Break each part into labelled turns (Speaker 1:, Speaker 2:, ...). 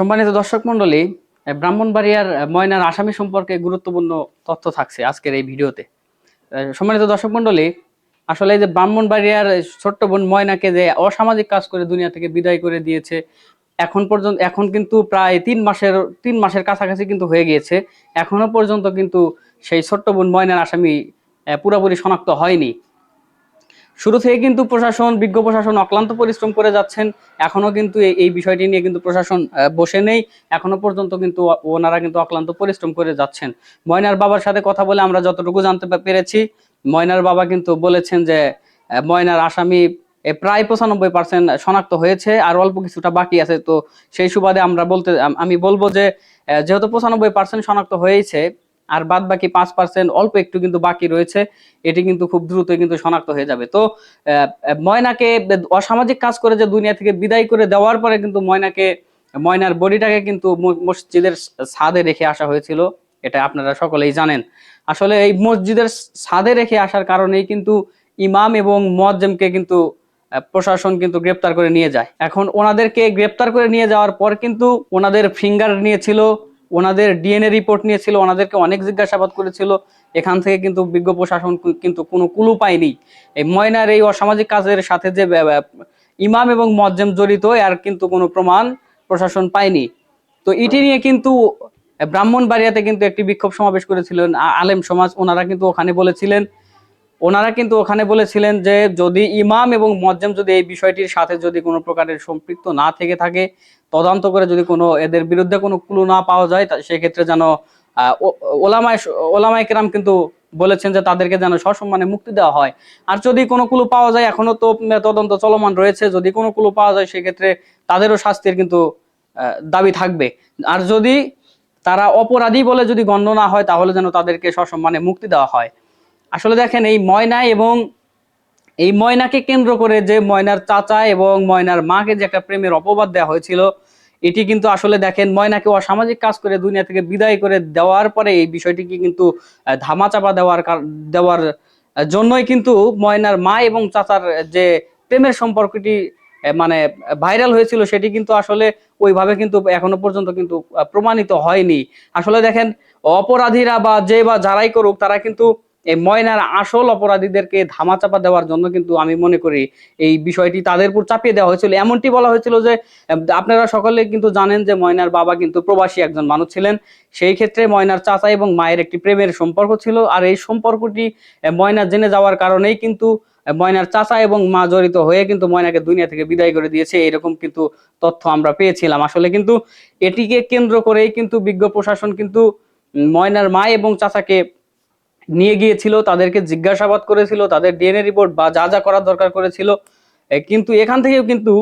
Speaker 1: সম্মানিত দর্শক মন্ডলী ব্রাহ্মণবাড়িয়ার ময়নার আসামি সম্পর্কে গুরুত্বপূর্ণ তথ্য থাকছে আজকের এই ভিডিওতে। সম্মানিত দর্শক মন্ডলী আসলে এই যে ব্রাহ্মণবাড়িয়ার ছোট্ট বোন ময়নাকে যে অসামাজিক কাজ করে দুনিয়া থেকে বিদায় করে দিয়েছে, এখন পর্যন্ত, এখন কিন্তু প্রায় তিন মাসের তিন মাসের কাছাকাছি কিন্তু হয়ে গিয়েছে। এখনও পর্যন্ত কিন্তু সেই ছোট্ট বোন ময়নার আসামি পুরোপুরি শনাক্ত হয়নি। শুরু থেকে কিন্তু প্রশাসন, বিজ্ঞ প্রশাসন অক্লান্ত পরিশ্রম করে যাচ্ছেন। এখনও কিন্তু এই- বিষয়টি নিয়ে কিন্তু প্রশাসন বসে নেই। এখনও পর্যন্ত কিন্তু ওনারা কিন্তু অক্লান্ত পরিশ্রম করে যাচ্ছেন। ময়নার বাবার সাথে কথা বলে আমরা যতটুকু জানতে পেরেছি। ময়নার বাবা কিন্তু বলেছেন যে ময়নার আসামি প্রায় পঁচানব্বই পার্সেন্ট শনাক্ত হয়েছে, আর অল্প কিছুটা বাকি আছে। তো সেই সুবাদে আমরা বলতে, আমি বলব যে যেহেতু পঁচানব্বই পার্সেন্ট শনাক্ত হয়েছে আর বাদ বাকি পাঁচ পার্সেন্ট অল্প একটু কিন্তু বাকি রয়েছে, এটি কিন্তু খুব দ্রুত কিন্তু শনাক্ত হয়ে যাবে। তো ময়নাকে অসামাজিক কাজ করে যে দুনিয়া থেকে বিদায় করে দেওয়ার পরে কিন্তু ময়নাকে, ময়নার বডিটাকে কিন্তু মসজিদের ছাদে রেখে আসা হয়েছিল, এটা আপনারা সকলেই জানেন। আসলে এই মসজিদের ছাদে রেখে আসার কারণেই কিন্তু ইমাম এবং মুয়াজ্জেমকে কিন্তু প্রশাসন কিন্তু গ্রেপ্তার করে নিয়ে যায়। এখন ওনাদেরকে গ্রেপ্তার করে নিয়ে যাওয়ার পর কিন্তু ওনাদের ফিঙ্গার নিয়েছিল ওনাদের ডিএনএ রিপোর্ট নিয়েছিল, ওনাদেরকে অনেক জিজ্ঞাসাবাদ করেছিল। এখান থেকে কিন্তু বিজ্ঞ প্রশাসন কিন্তু কোনো কুলু পায়নি। এই ময়নার এই অসামাজিক কাজের সাথে যে ইমাম এবং মজ্জেম জড়িত আর কিন্তু কোনো প্রমাণ প্রশাসন পায়নি। তো এটি নিয়ে কিন্তু ব্রাহ্মণবাড়িয়াতে কিন্তু একটি বিক্ষোভ সমাবেশ করেছিলেন আলেম সমাজ। ওনারা কিন্তু ওখানে বলেছিলেন ওনারা কিন্তু ওখানে বলেছিলেন যে যদি ইমাম এবং মজ্জেম যদি এই বিষয়টির সাথে যদি কোনো প্রকারের সম্পৃক্ত না থেকে থাকে, তদন্ত করে যদি কোনো এদের বিরুদ্ধে কোনো ক্লু না পাওয়া যায় সেক্ষেত্রে যেন ওলামায় ওলামায় কেরাম কিন্তু বলেছেন যে তাদেরকে যেন সসম্মানে মুক্তি দেওয়া হয়। আর যদি কোনো কুলু পাওয়া যায় এখনও তো তদন্ত চলমান রয়েছে, যদি কোনো কুলু পাওয়া যায়, সেক্ষেত্রে তাদেরও শাস্তির কিন্তু দাবি থাকবে। আর যদি তারা অপরাধী বলে যদি গণ্য না হয়, তাহলে যেন তাদেরকে সসম্মানে মুক্তি দেওয়া হয়। আসলে দেখেন, এই ময়না এবং এই ময়নাকে কেন্দ্র করে যে ময়নার চাচা এবং ময়নার মাকে যে একটা প্রেমের অপবাদ দেওয়া হয়েছিল, এটি কিন্তু আসলে দেখেন, ময়নাকে অসামাজিক কাজ করে দুনিয়া থেকে বিদায় করে দেওয়ার পরে এই বিষয়টিকে কিন্তু ধামাচাপা দেওয়ার দেওয়ার জন্যই কিন্তু ময়নার মা এবং চাচার যে প্রেমের সম্পর্কটি মানে ভাইরাল হয়েছিল, সেটি কিন্তু আসলে ওইভাবে কিন্তু এখনও পর্যন্ত কিন্তু প্রমাণিত হয়নি। আসলে দেখেন, অপরাধীরা বা যে বা যারাই করুক, তারা কিন্তু এই ময়নার আসল অপরাধীদেরকে ধামাচাপা দেওয়ার জন্য কিন্তু আমি মনে করি এই বিষয়টি তাদের উপর চাপিয়ে দেওয়া হয়েছিল। এমনটি বলা হয়েছিল যে, আপনারা সকলে কিন্তু জানেন যে ময়নার বাবা কিন্তু প্রবাসী একজন মানুষ ছিলেন। সেই ক্ষেত্রে ময়নার চাচা এবং মায়ের একটি প্রেমের সম্পর্ক ছিল আর এই সম্পর্কটি ময়না জেনে যাওয়ার কারণেই কিন্তু ময়নার চাচা এবং মা জড়িত হয়ে কিন্তু ময়নাকে দুনিয়া থেকে বিদায় করে দিয়েছে। এরকম কিন্তু তথ্য আমরা পেয়েছিলাম। আসলে কিন্তু এটিকে কেন্দ্র করেই কিন্তু বিজ্ঞ প্রশাসন কিন্তু ময়নার মা এবং চাচাকে নিয়ে গিয়েছিল, তাদেরকে জিজ্ঞাসাবাদ করেছিল, তাদের ডিএনএ রিপোর্ট বা যা যা করার দরকার করেছিল। কিন্তু এখান থেকেও কিন্তু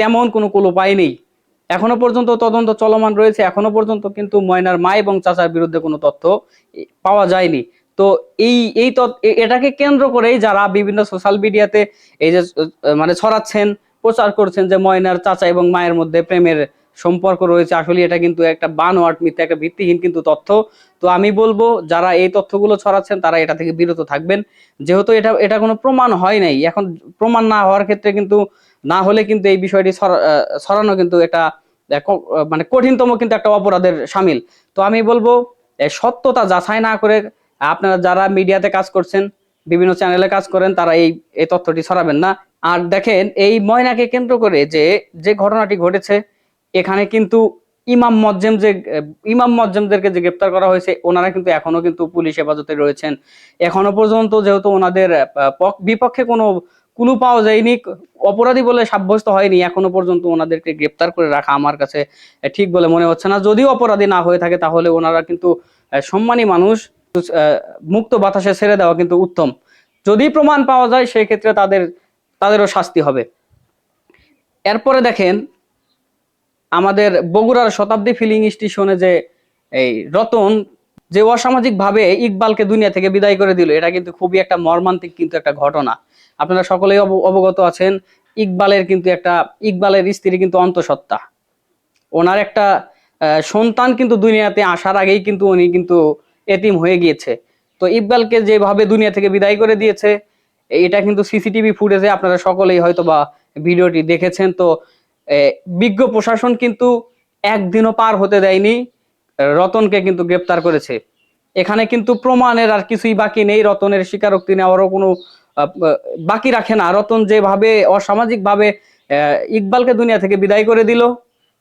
Speaker 1: তেমন কোনো কোনো উপায় নেই। এখনও পর্যন্ত তদন্ত চলমান রয়েছে, এখনও পর্যন্ত কিন্তু ময়নার মা এবং চাচার বিরুদ্ধে কোনো তথ্য পাওয়া যায়নি। তো এই এই এটাকে কেন্দ্র করেই যারা বিভিন্ন সোশ্যাল মিডিয়াতে এই যে মানে ছড়াচ্ছেন, প্রচার করছেন যে ময়নার চাচা এবং মায়ের মধ্যে প্রেমের সম্পর্ক রয়েছে, আসলে এটা কিন্তু একটা বানোয়াট মিথ্যা, একটা ভিত্তিহীন কিন্তু তথ্য। তো আমি বলব, যারা এই তথ্যগুলো ছড়াচ্ছেন, তারা এটা থেকে বিরত থাকবেন। যেহেতু এটা এটা কোনো প্রমাণ হয় নাই। এখন প্রমাণ না হওয়ার ক্ষেত্রে কিন্তু, না হলে কিন্তু এই বিষয়টি ছড়ানো কিন্তু এটা মানে কঠিনতম কিন্তু একটা অপরাধের সামিল। তো আমি বলব সত্যতা যাচাই না করে আপনারা যারা মিডিয়াতে কাজ করছেন, বিভিন্ন চ্যানেলে কাজ করেন, তারা এই এই তথ্যটি ছড়াবেন না। আর দেখেন, এই ময়নাকে কেন্দ্র করে যে যে ঘটনাটি ঘটেছে এখানে কিন্তু ইমাম মজ্জেম যে, ইমাম মজ্জেমদেরকে যে গ্রেপ্তার করা হয়েছে, ওনারা কিন্তু এখনও কিন্তু পুলিশ হেফাজতে রয়েছেন। এখনও পর্যন্ত যেহেতু ওনাদের বিপক্ষে কোনো কুলু পাওয়া যায়নি, অপরাধী বলে সাব্যস্ত হয়নি, এখনও পর্যন্ত ওনাদেরকে গ্রেপ্তার করে রাখা আমার কাছে ঠিক বলে মনে হচ্ছে না। যদিও অপরাধী না হয়ে থাকে, তাহলে ওনারা কিন্তু সম্মানী মানুষ মুক্ত বাতাসে ছেড়ে দেওয়া কিন্তু উত্তম। যদি প্রমাণ পাওয়া যায়, সেই ক্ষেত্রে তাদের, তাদেরও শাস্তি হবে। এরপরে দেখেন আমাদের বগুড়ার শতাব্দী ফিলিং স্টেশনে যে এই রতন, যে অসামাজিক ভাবে ইকবালকে দুনিয়া থেকে বিদায় করে দিল, এটা কিন্তু খুবই একটা মর্মান্তিক কিন্তু একটা ঘটনা। আপনারা সকলেই অবগত আছেন, ইকবালের কিন্তু একটা, ইকবালের স্ত্রী কিন্তু অন্তঃসত্ত্বা। ওনার একটা সন্তান কিন্তু দুনিয়াতে আসার আগেই কিন্তু উনি কিন্তু এতিম হয়ে গিয়েছে। তো ইকবালকে যেভাবে দুনিয়া থেকে বিদায় করে দিয়েছে, এটা কিন্তু সিসিটিভি ফুটেজে আপনারা সকলেই হয়তো বা ভিডিওটি দেখেছেন। তো বিজ্ঞ প্রশাসন কিন্তু একদিনও পার হতে দেয়নি। রতনকে কিন্তু গ্রেপ্তার করেছে। এখানে কিন্তু প্রমাণের আর কিছুই বাকি নেই। রতনের স্বীকারোক্তি নেওয়ারও কোনো বাকি রাখে না। রতন যেভাবে অসামাজিক ভাবে ইকবালকে দুনিয়া থেকে বিদায় করে দিল,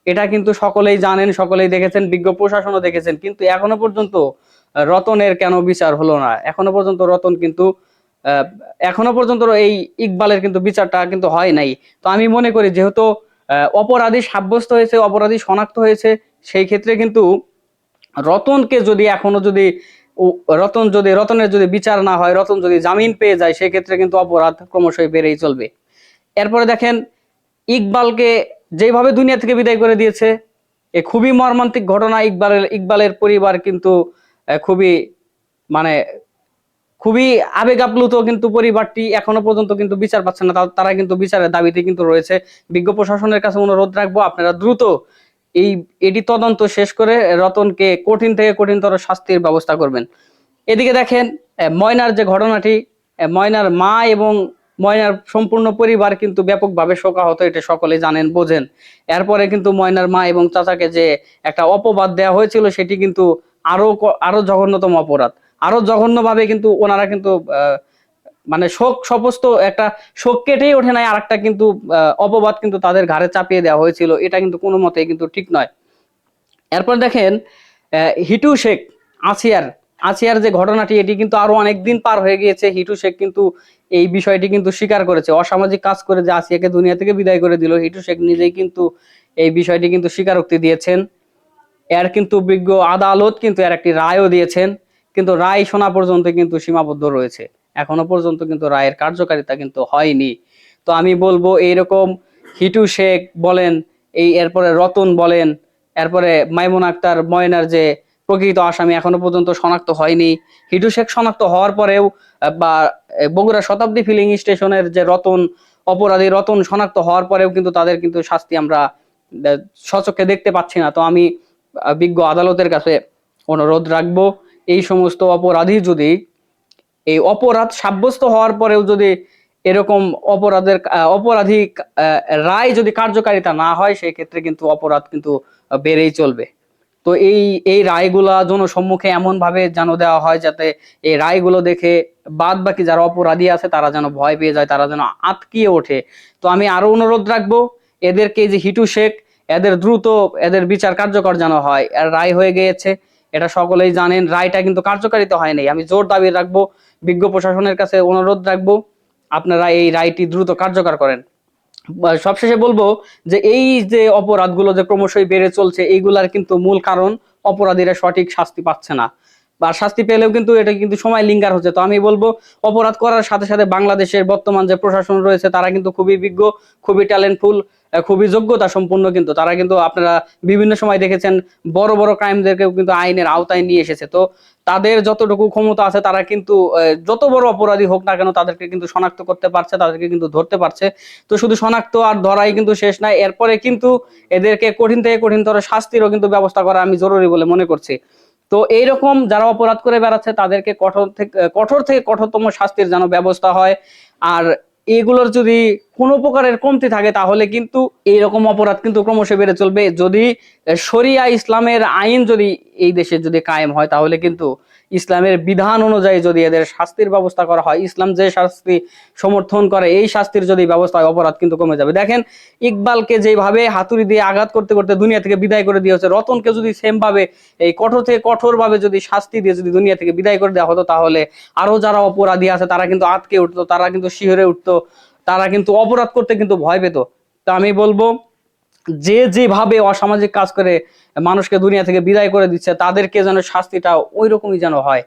Speaker 1: এটা কিন্তু সকলেই জানেন, সকলেই দেখেছেন, বিজ্ঞ প্রশাসনও দেখেছেন। কিন্তু এখনও পর্যন্ত রতনের কেন বিচার হলো না? এখনও পর্যন্ত রতন কিন্তু এখনও পর্যন্ত এই ইকবালের কিন্তু বিচারটা কিন্তু হয় নাই। তো আমি মনে করি, যেহেতু অপরাধী সাব্যস্ত হয়েছে, অপরাধী শনাক্ত হয়েছে, সেই ক্ষেত্রে কিন্তু রতনকে যদি এখনও যদি রতন যদি, রতনের যদি বিচার না হয়, রতন যদি জামিন পেয়ে যায় সেক্ষেত্রে কিন্তু অপরাধ ক্রমশই বেড়েই চলবে। এরপরে দেখেন, ইকবালকে যেভাবে দুনিয়া থেকে বিদায় করে দিয়েছে, এ খুবই মর্মান্তিক ঘটনা। ইকবালের ইকবালের পরিবার কিন্তু খুবই মানে খুবই আবেগ আপ্লুত কিন্তু পরিবারটি এখনও পর্যন্ত কিন্তু বিচার পাচ্ছে না। তারা কিন্তু বিচারের দাবিতে কিন্তু রয়েছে। বিজ্ঞ প্রশাসনের কাছে অনুরোধ রাখব, আপনারা দ্রুত এই এটি তদন্ত শেষ করে রতনকে কঠিন থেকে কঠিনতর শাস্তির ব্যবস্থা করবেন। এদিকে দেখেন ময়নার যে ঘটনাটি ময়নার মা এবং ময়নার সম্পূর্ণ পরিবার কিন্তু ব্যাপকভাবে শোকাহত, এটা সকলে জানেন, বোঝেন। এরপরে কিন্তু ময়নার মা এবং চাচাকে যে একটা অপবাদ দেওয়া হয়েছিল, সেটি কিন্তু আরও আরও জঘন্যতম অপরাধ। আরও জঘন্যভাবে কিন্তু ওনারা কিন্তু মানে শোক সমস্ত একটা শোক কেটেই ওঠে নাই আর একটা কিন্তু অপবাদ কিন্তু তাদের ঘাড়ে চাপিয়ে দেওয়া হয়েছিল। এটা কিন্তু কোনো মতেই কিন্তু ঠিক নয়। এরপর দেখেন হিটু শেখ, আসিয়ার আসিয়ার যে ঘটনাটি, এটি কিন্তু আরও অনেক দিন পার হয়ে গিয়েছে। হিটু শেখ কিন্তু এই বিষয়টি কিন্তু স্বীকার করেছে। অসামাজিক কাজ করে যে আসিয়াকে দুনিয়া থেকে বিদায় করে দিল, হিটু শেখ নিজেই কিন্তু এই বিষয়টি কিন্তু স্বীকারোক্তি দিয়েছেন। এর কিন্তু বিজ্ঞ আদালত কিন্তু এর একটি রায়ও দিয়েছেন। কিন্তু রায় শোনা পর্যন্ত কিন্তু সীমাবদ্ধ রয়েছে। এখনও পর্যন্ত কিন্তু রায়ের কার্যকারিতা কিন্তু হয়নি। তো আমি বলব, এইরকম হিটু শেখ বলেন, এই এরপরে রতন বলেন, এরপরে মাইমুন আক্তার ময়নার যে প্রকৃত আসামি এখনও পর্যন্ত শনাক্ত হয়নি। হিটু শেখ শনাক্ত হওয়ার পরেও বা বগুড়া শতাব্দী ফিলিং স্টেশনের যে রতন, অপরাধী রতন শনাক্ত হওয়ার পরেও কিন্তু তাদের কিন্তু শাস্তি আমরা সচক্ষে দেখতে পাচ্ছি না। তো আমি বিজ্ঞ আদালতের কাছে অনুরোধ রাখব। এই সমস্ত অপরাধী যদি এই অপরাধ সাব্যস্ত হওয়ার পরেও যদি এরকম অপরাধের অপরাধী রায় যদি কার্যকারিতা না হয়, সেই ক্ষেত্রে কিন্তু অপরাধ কিন্তু বেড়েই চলবে। তো এই এই রায়গুলা জনসম্মুখে এমন ভাবে যেন দেওয়া হয় যাতে এই রায়গুলো দেখে বাদ বাকি যারা অপরাধী আছে, তারা যেন ভয় পেয়ে যায়, তারা যেন আটকিয়ে ওঠে। তো আমি আরও অনুরোধ রাখব, এদেরকে যে হিটু শেখ, এদের দ্রুত এদের বিচার কার্যকর যেন হয়। রায় হয়ে গিয়েছে। এটা সকলেই জানেন, রায়টা কিন্তু কার্যকারিতা হয়নি আমি জোর দাবি রাখব, বিজ্ঞ প্রশাসনের কাছে অনুরোধ রাখব, আপনারা এই রায়টি দ্রুত কার্যকর করেন। সবশেষে বলব যে এই যে অপরাধগুলো যে ক্রমশই বেড়ে চলছে, এইগুলার কিন্তু মূল কারণ অপরাধীরা সঠিক শাস্তি পাচ্ছে না। বা শাস্তি পেলেও কিন্তু এটা কিন্তু সময় লিঙ্গার হচ্ছে। তো আমি বলব, অপরাধ করার সাথে সাথে বাংলাদেশের বর্তমান যে প্রশাসন রয়েছে, তারা কিন্তু খুবই বিজ্ঞ, খুবই ট্যালেন্টফুল খুবই যোগ্যতা সম্পন্ন কিন্তু। তারা কিন্তু আপনারা বিভিন্ন সময় দেখেছেন, বড় বড় ক্রাইমদেরকেও কিন্তু আইনের আওতায় নিয়ে এসেছে। তো তাদের যতটুকু ক্ষমতা আছে, তারা কিন্তু যত বড় অপরাধী হোক না কেন, তাদেরকে কিন্তু শনাক্ত করতে পারছে, তাদেরকে কিন্তু ধরতে পারছে। তো শুধু শনাক্ত আর ধরাই কিন্তু শেষ নাই। এরপরে কিন্তু এদেরকে কঠিন থেকে কঠিনতর শাস্তিরও কিন্তু ব্যবস্থা করা আমি জরুরি বলে মনে করছি। তো এইরকম যারা অপরাধ করে বেড়াচ্ছে, তাদেরকে কঠোর থেকে কঠোর থেকে কঠোরতম শাস্তির যেন ব্যবস্থা হয়। আর এগুলোর যদি কোনো প্রকারের কমতি থাকে, তাহলে কিন্তু এইরকম অপরাধ কিন্তু ক্রমশ বেড়ে চলবে। যদি শরিয়া ইসলামের আইন যদি এই দেশে যদি কায়েম হয়, তাহলে কিন্তু ইসলামের বিধান অনুযায়ী যদি এদের শাস্তির ব্যবস্থা করা হয়, ইসলাম যে শাস্তি সমর্থন করে, এই শাস্তির যদি ব্যবস্থা হয়, অপরাধ কিন্তু কমে যাবে। দেখেন, ইকবালকে যেভাবে হাতুড়ি দিয়ে আঘাত করতে করতে দুনিয়া থেকে বিদায় করে দিয়ে হচ্ছে রতনকে যদি সেম ভাবে এই কঠোর থেকে কঠোর ভাবে যদি শাস্তি দিয়ে যদি দুনিয়া থেকে বিদায় করে দেওয়া হতো, তাহলে আরও যারা অপরাধী আছে, তারা কিন্তু আটকে উঠতো, তারা কিন্তু শিহরে উঠতো, তারা কিন্তু অপরাধ করতে কিন্তু ভয় পেত। তো আমি বলব যে যেভাবে অসামাজিক কাজ করে মানুষকে দুনিয়া থেকে বিদায় করে দিচ্ছে, তাদেরকে যেন শাস্তিটা ওই রকমই যেন হয়।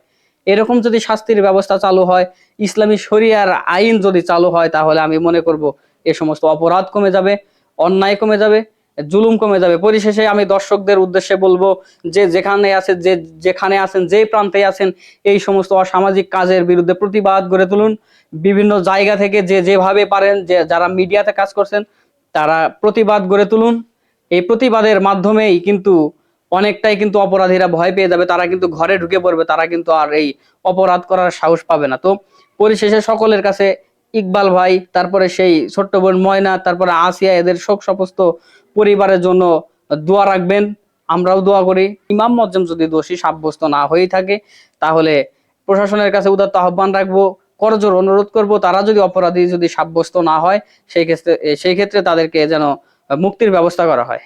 Speaker 1: এরকম যদি শাস্তির ব্যবস্থা চালু হয়, ইসলামী শরিয়ার আইন যদি চালু হয়, তাহলে আমি মনে করব এ সমস্ত অপরাধ কমে যাবে, অন্যায় কমে যাবে, জুলুম কমে যাবে। পরিশেষে আমি দর্শকদের উদ্দেশ্যে বলব যে যেখানে আছে, যে যেখানে আছেন, যেই প্রান্তে আছেন, এই সমস্ত অসামাজিক কাজের বিরুদ্ধে প্রতিবাদ গড়ে তুলুন। বিভিন্ন জায়গা থেকে যে যেভাবে পারেন, যে যারা মিডিয়াতে কাজ করছেন তারা প্রতিবাদ গড়ে তুলুন। এই প্রতিবাদের মাধ্যমেই কিন্তু অনেকটাই কিন্তু অপরাধীরা ভয় পেয়ে যাবে, তারা কিন্তু ঘরে ঢুকে পড়বে, তারা কিন্তু আর এই অপরাধ করার সাহস পাবে না। তো পরিশেষে সকলের কাছে ইকবাল ভাই, তারপরে সেই ছোট্ট বোন ময়না, তারপরে আসিয়া এদের শোক সমস্ত পরিবারের জন্য দোয়া রাখবেন। আমরাও দোয়া করি। ইমাম মজ্জম যদি দোষী সাব্যস্ত না হয়েই থাকে, তাহলে প্রশাসনের কাছে উদাত্ত আহ্বান রাখব। করজোর অনুরোধ করব, তারা যদি অপরাধী যদি সাব্যস্ত না হয়, সেই ক্ষেত্রে সেই ক্ষেত্রে তাদেরকে যেন মুক্তির ব্যবস্থা করা হয়।